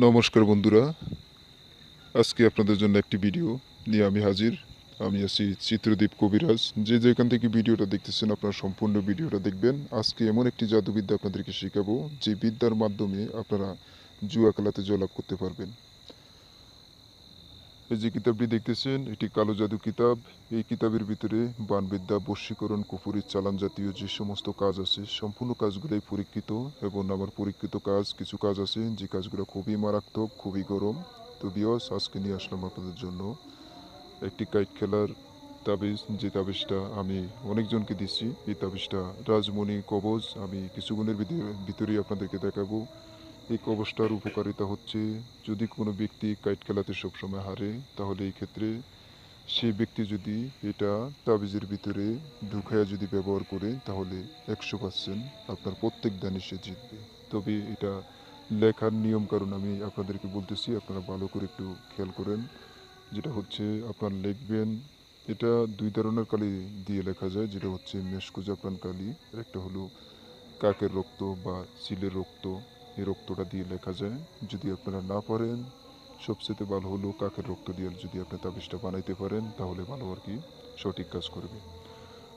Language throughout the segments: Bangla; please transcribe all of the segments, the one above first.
নমস্কার বন্ধুরা। আজকে আপনাদের জন্য একটি ভিডিও নিয়ে আমি হাজির। আমি আছি চিত্রদীপ কবিরাজ। যে যেখান থেকে ভিডিওটা দেখতেছেন, আপনারা সম্পূর্ণ ভিডিওটা দেখবেন। আজকে এমন একটি জাদুবিদ্যা আপনাদেরকে শেখাবো, যে বিদ্যার মাধ্যমে আপনারা জুয়া খেলাতে জয়লাভ করতে পারবেন। এই যে কিতাবটি দেখতেছেন, এটি কালো জাদু কিতাব। এই কিতাবের ভিতরে বানবিদ্যা, বশীকরণ, কুফুরির চালান জাতীয় যে সমস্ত কাজ আছে, সম্পূর্ণ কাজগুলোই পরীক্ষিত এবং আমার পরীক্ষিত কাজ কিছু কাজ আছে, যে কাজগুলো খুবই মারাত্মক, খুবই গরম। তো বিয়স আজকে নিয়ে আসলাম আপনাদের জন্য একটি কাইট খেলার তাবিজ। যে তাবিজটা আমি অনেকজনকে দিচ্ছি। এই তাবিজটা রাজমণি কবজ। আমি কিছুগুণের ভিতরেই আপনাদেরকে দেখাবো। এই কবচটার উপকারিতা হচ্ছে যদি কোনো ব্যক্তি কাইট খেলাতে সবসময় হারে, তাহলে এই ক্ষেত্রে সেই ব্যক্তি যদি এটা তাবিজের ভিতরে ঢুকাইয়া যদি ব্যবহার করে, তাহলে একশো পার্সেন্ট আপনার প্রত্যেক দানে সে জিতবে। তবে এটা লেখার নিয়ম কারণ আমি আপনাদেরকে বলতেছি, আপনারা ভালো করে একটু খেয়াল করেন। যেটা হচ্ছে, আপনার লিখবেন, এটা দুই ধরনের কালি দিয়ে লেখা যায়। যেটা হচ্ছে মেশকো জাফরান কালি একটা হলো কাকের রক্ত বা সিলের রক্ত। এই রক্তটা দিয়ে লেখা যায়, যদি আপনারা না পারেন, সবচেয়ে ভালো হলো কাকের রক্ত দিয়ে যদি আপনি তাবিজটা বানাইতে পারেন, তাহলে ভালো আর কি, সঠিক কাজ করবে।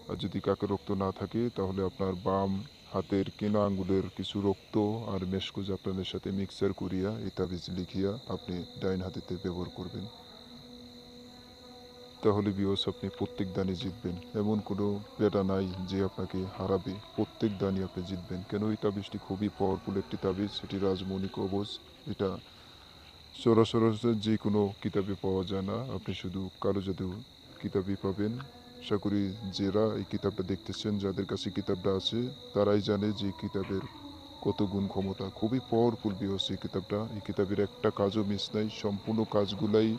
আর যদি কাকের রক্ত না থাকে, তাহলে আপনার বাম হাতের কেনা আঙ্গুলের কিছু রক্ত আর মেশকুজ আপনাদের সাথে মিক্সার করিয়া এই তাবিজ লিখিয়া আপনি ডাইন হাতেতে ব্যবহার করবেন। তাহলে বিয়স আপনি প্রত্যেক দানে জিতবেন। এমন কোনো বেটা নাই যে আপনাকে হারাবে। প্রত্যেক দানই আপনি জিতবেন। কেন? এই তাবিজটি খুবই পাওয়ারফুল একটি তাবিজ। এটি রাজমণি কবচ এটা সরাসর যে কোনো কিতাবে পাওয়া যায় না। আপনি শুধু কালো জাদু কিতাবই পাবেন। আশা করি যারা এই কিতাবটা দেখতেছেন, যাদের কাছে কিতাবটা আছে, তারাই জানে যে কিতাবের কত গুণ ক্ষমতা, খুবই পাওয়ারফুল এই কিতাবটা। এই কিতাবের একটা কাজও মিস নাই, সম্পূর্ণ কাজগুলাই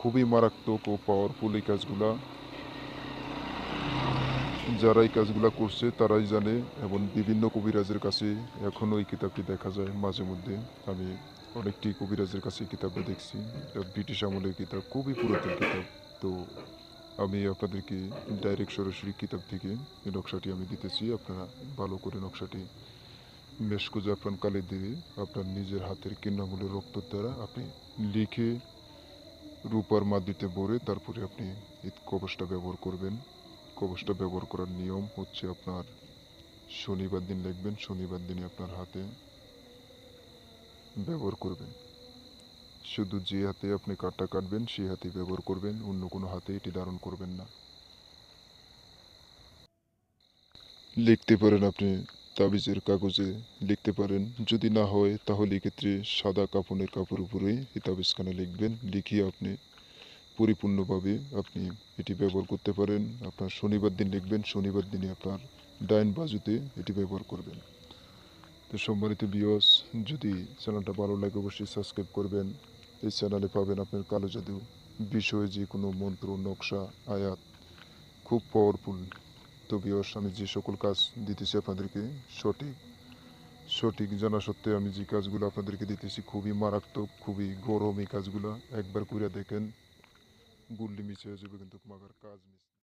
খুবই মারাত্মক ও পাওয়ারফুল এই কাজগুলা। যারা এই কাজগুলা করছে, তারাই জানে, এবং বিভিন্ন কবিরাজের কাছে এখনও এই কিতাবটি দেখা যায়। মাঝে মধ্যে আমি অনেকটি কবিরাজের কাছে এই কিতাবটা দেখছি। ব্রিটিশ আমলের কিতাব, খুবই পুরাতন কিতাব। তো আমি আপনাদেরকে ডাইরেক্ট সরাসরি কিতাব থেকে এই নকশাটি আমি দিতেছি। আপনারা ভালো করে নকশাটি মেশকো জাফরান কালি দিয়ে আপনার নিজের হাতের কিন্নাগুলোর রক্ত দ্বারা আপনি লিখে রূপার মাদিতে ভরে তারপরে আপনি কবচটা ব্যবহার করবেন। কবচটা ব্যবহার করার নিয়ম হচ্ছে আপনার শনিবার দিন লিখবেন, শনিবার দিনে আপনার হাতে ব্যবহার করবেন। শুধু যে হাতে আপনি কাঠটা কাটবেন, সেই হাতে ব্যবহার করবেন, অন্য কোনো হাতে এটি ধারণ করবেন না। লিখতে পারেন আপনি তাবিজের কাগজে লিখতে পারেন। যদি না হয়, তাহলে এক্ষেত্রে সাদা কাপনের কাপড় উপরে এই তাবিজখানে লিখবেন। লিখিয়ে আপনি পরিপূর্ণভাবে আপনি এটি ব্যবহার করতে পারেন। আপনার শনিবার দিন লিখবেন, শনিবার দিনে আপনার ডাইন বাজুতে এটি ব্যবহার করবেন। তো সম্মানিত বিয়স যদি চ্যানেলটা ভালো লাগে, অবশ্যই সাবস্ক্রাইব করবেন। এই চ্যানেলে পাবেন আপনার কালো জাদু, বিষয়ে যে কোনো মন্ত্র, নকশা, আয়াত, খুব পাওয়ারফুল তো আমি যে সকল কাজ দিতেছি আপনাদেরকে সঠিক। সঠিক জানা সত্ত্বেও আমি যে কাজগুলো আপনাদেরকে দিতেছি খুবই মারাত্মক, খুবই গরম এই কাজগুলো। একবার করে দেখেন, গুল্লি মিশে হয়ে যাবে কিন্তু মাগার কাজ মিস